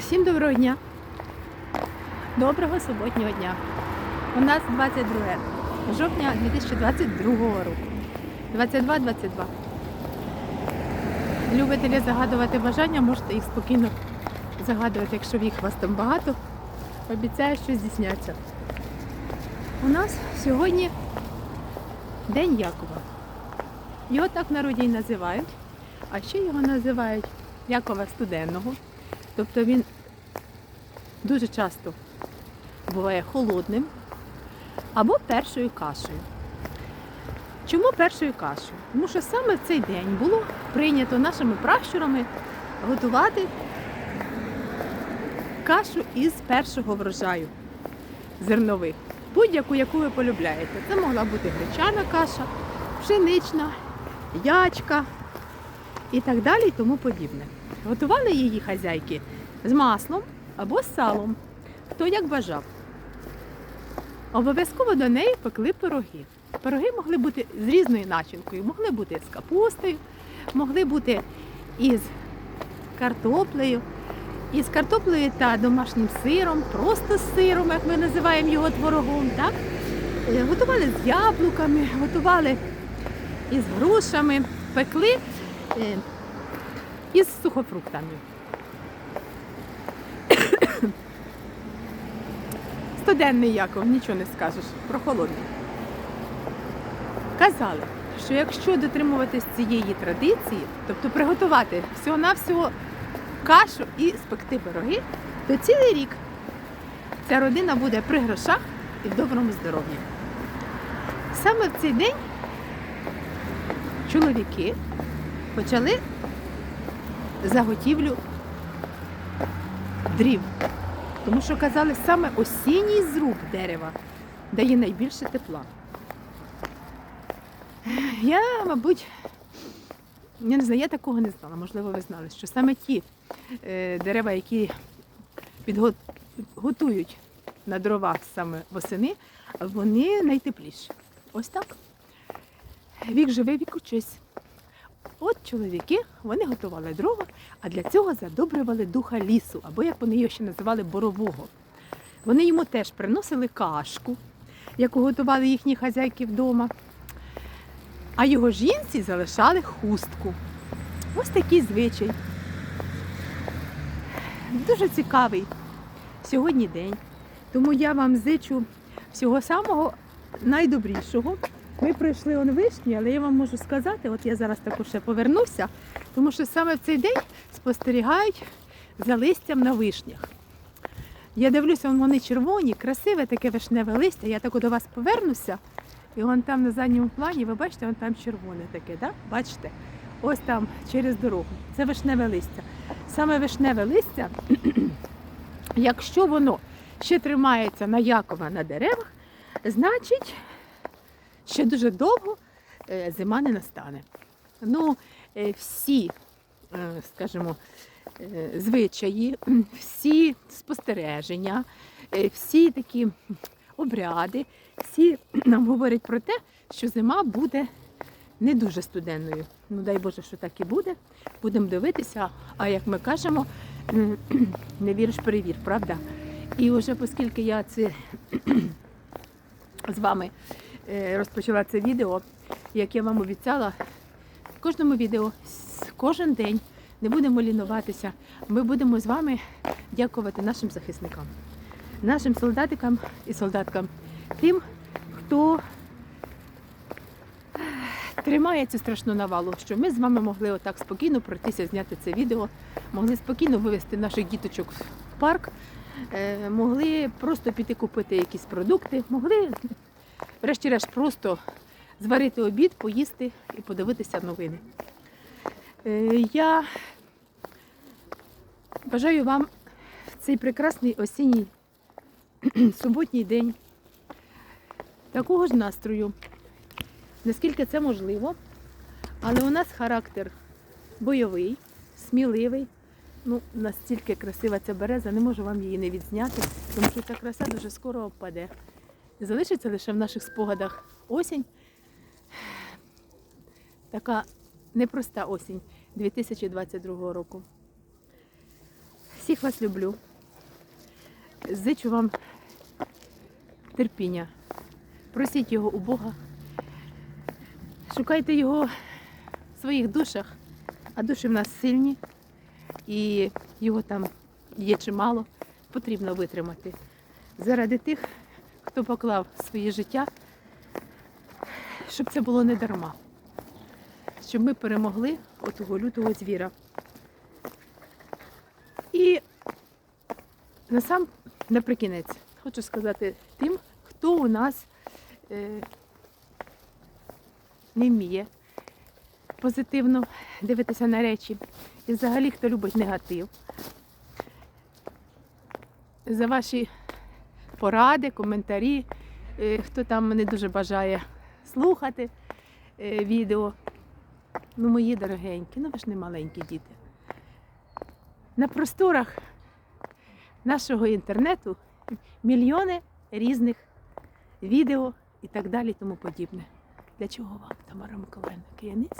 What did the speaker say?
Всім доброго дня. Доброго суботнього дня. У нас 22 жовтня 2022 року. 22-22. Любителі загадувати бажання, можете їх спокійно загадувати, якщо їх у вас там багато. Обіцяю, що здійсняться. У нас сьогодні День Якова. Його так в народі і називають, а ще його називають Якова Студенного. Тобто він дуже часто буває холодним або першою кашею. Чому першою кашею? Тому що саме в цей день було прийнято нашими пращурами готувати кашу із першого врожаю зернових, будь-яку, яку ви полюбляєте. Це могла бути гречана каша, пшенична, ячка і так далі і тому подібне. Готували її хазяйки з маслом або з салом, хто як бажав. Обов'язково до неї пекли пироги. Пироги могли бути з різною начинкою, могли бути з капустою, могли бути із картоплею, із картоплею та домашнім сиром, просто з сиром, як ми називаємо його творогом. Так? Е, Готували з яблуками, готували із грушами, пекли із сухофруктами. Студенний Яков, нічого не скажеш, про холодний. Казали, що якщо дотримуватись цієї традиції, тобто приготувати всього-навсього кашу і спекти пироги, то цілий рік ця родина буде при грошах і в доброму здоров'ї. Саме в цей день чоловіки почали заготівлю дрів. Тому що казали, саме осінній зруб дерева дає найбільше тепла. Я, мабуть, я не знаю, я такого не знала, можливо, ви знали, що саме ті е, дерева, які підго- готують на дрова саме восени, вони найтепліші. Ось так. Вік живе, вік учись. От чоловіки, вони готували дрова, а для цього задобрювали духа лісу, або як вони його ще називали борового. Вони йому теж приносили кашку, яку готували їхні хазяйки вдома. А його жінці залишали хустку. Ось такий звичай. Дуже цікавий сьогодні день. Тому я вам зичу всього самого найдобрішого. Ми пройшли он вишні, але я вам можу сказати, от я зараз також ще повернуся, тому що саме в цей день спостерігають за листям на вишнях. Я дивлюся, вони червоні, красиве таке вишневе листя. Я так до вас повернуся. І вон там на задньому плані, ви бачите, вон там червоне таке, да? бачите? Ось там через дорогу. Це вишневе листя. Саме вишневе листя, якщо воно ще тримається на Якова на деревах, значить ще дуже довго е, зима не настане. Ну, е, всі, е, скажімо, звичаї, всі спостереження, всі такі обряди, всі нам говорять про те, що зима буде не дуже студенною. Ну, дай Боже, що так і буде. Будемо дивитися, а як ми кажемо, не віриш, перевір, правда? І вже оскільки я це з вами розпочала це відео, як я вам обіцяла, в кожному відео, кожен день не будемо лінуватися. Ми будемо з вами дякувати нашим захисникам, нашим солдатикам і солдаткам, тим, хто тримає цю страшну навалу, що ми з вами могли отак спокійно пройтися, зняти це відео, могли спокійно вивезти наших діточок в парк, е, могли просто піти купити якісь продукти, могли врешті-решт просто зварити обід, поїсти і подивитися новини. Е, Я бажаю вам в цей прекрасний осінній суботній день такого ж настрою, наскільки це можливо. Але у нас характер бойовий, сміливий. Ну, настільки красива ця береза, не можу вам її не відзняти, тому що ця краса дуже скоро опаде. Залишиться лише в наших спогадах осінь. Така непроста осінь 2022 року. Всіх вас люблю. Зичу вам терпіння. Просіть його у Бога. Шукайте його в своїх душах, а душі в нас сильні, і його там є чимало. Потрібно витримати. Заради тих, хто поклав своє життя, щоб це було не дарма. Щоб ми перемогли отого лютого звіра. І насам наприкінець хочу сказати тим, хто у нас е, не вміє позитивно дивитися на речі. І взагалі, хто любить негатив. За ваші поради, коментарі, е, хто там не дуже бажає слухати е, відео. Ну, мої дорогенькі, ну ви ж не маленькі діти. На просторах нашого інтернету мільйони різних відео і так далі, тому подібне. Для чого вам, Тамара Миколаївна, Кияниць?